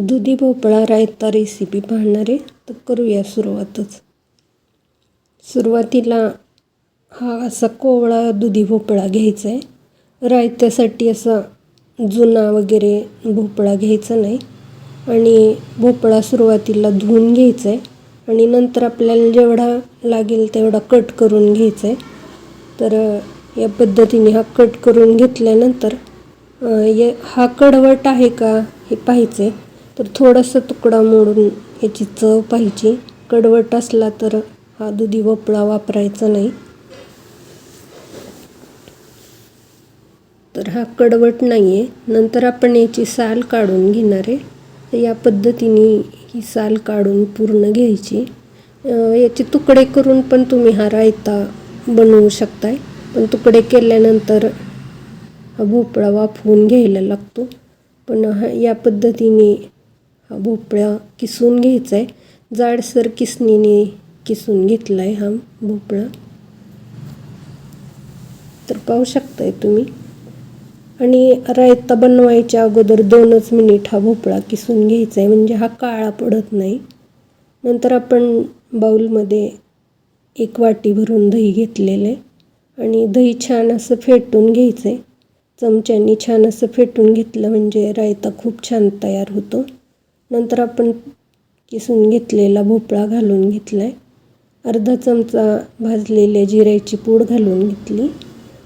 दुधी भोपळा रायता रेसिपी पाहणारे तर करूया सुरुवातच. सुरुवातीला हा असा कोवळा दुधी भोपळा घ्यायचा आहे रायत्यासाठी असा जुना वगैरे भोपळा घ्यायचा नाही. आणि भोपळा सुरुवातीला धुवून घ्यायचा आहे आणि नंतर आपल्याला जेवढा लागेल तेवढा कट करून घ्यायचा आहे तर या पद्धतीने हा कट करून घेतल्यानंतर ये हा कडवट आहे का हे पाहायचं आहे तर थोडासा तुकडा मोडून याची चव पाहिजे. कडवट असला तर हा दुधी भोपळा वापरायचा नाही. तर हा कडवट नाही आहे नंतर आपण याची साल काढून घेणार आहे. तर या पद्धतीने ही साल काढून पूर्ण घ्यायची. याचे तुकडे करून पण तुम्ही हा रायता बनवू शकताय. पण तुकडे केल्यानंतर हा भोपळा वाफवून घ्यायला लागतो. पण हा या पद्धतीने भोपळा किसून घ्यायचा आहे जाडसर किसणीने किसून घेतला आहे हा भोपळा. तर पाहू शकताय तुम्ही. आणि रायता बनवायच्या अगोदर दोनच मिनिट हा भोपळा किसून घ्यायचा आहे म्हणजे हा काळा पडत नाही. नंतर आपण बाऊलमध्ये एक वाटी भरून दही घेतलेलं आहे आणि दही छान असं फेटून घ्यायचं आहे चमच्यानी छान असं फेटून घेतलं म्हणजे रायता खूप छान तयार होतो. नंतर आपण किसून घेतलेला भोपळा घालून घेतला आहे अर्धा चमचा भाजलेल्या जिऱ्याची पूड घालून घेतली.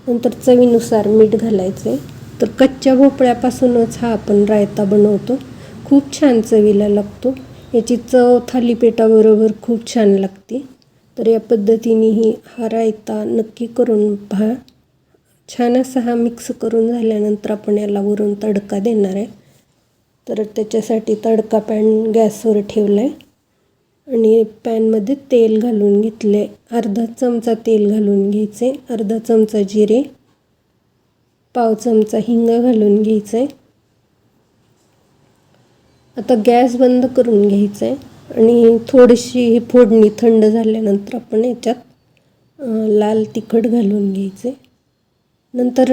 नंतर चवीनुसार मीठ घालायचं आहे तर कच्च्या भोपळ्यापासूनच हा आपण रायता बनवतो. खूप छान चवीला लागतो. याची चव थालीपीठाबरोबर खूप छान लागते. तर या पद्धतीनेही हा रायता नक्की करून पहा. छान असा हा मिक्स करून झाल्यानंतर आपण याला वरून तडका देणार आहे. तर त्याच्यासाठी तडका पॅन गॅसवर ठेवला आहे आणि पॅनमध्ये तेल घालून घेतले. अर्धा चमचा तेल घालून घ्यायचे. अर्धा चमचा जिरे. पाव चमचा हिंग घालून घ्यायचं. आहे आता गॅस बंद करून घ्यायचा. आहे आणि थोडीशी ही फोडणी थंड झाल्यानंतर आपण याच्यात लाल तिखट घालून घ्यायचे. नंतर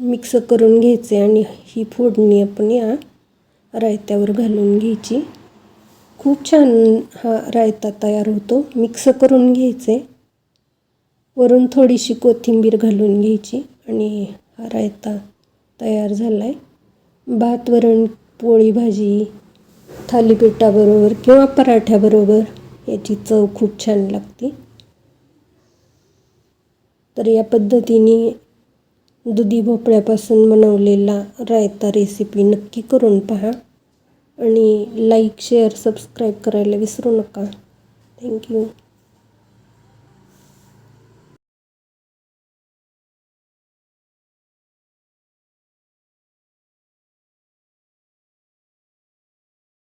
मिक्स करून घ्यायचे. आणि ही फोडणी आपण या रायत्यावर घालून घ्यायची. खूप छान हा रायता तयार होतो. मिक्स करून घ्यायचे. वरून थोडीशी कोथिंबीर घालून घ्यायची आणि हा रायता तयार झाला आहे भात वरण पोळी भाजी थालीपीठाबरोबर किंवा पराठ्याबरोबर याची चव खूप छान लागते. तर या पद्धतीने दुधी भोपळ्यापासून बनवलेला रायता रेसिपी नक्की करून पहा. आणि लाईक शेअर सबस्क्राईब करायला विसरू नका. थँक्यू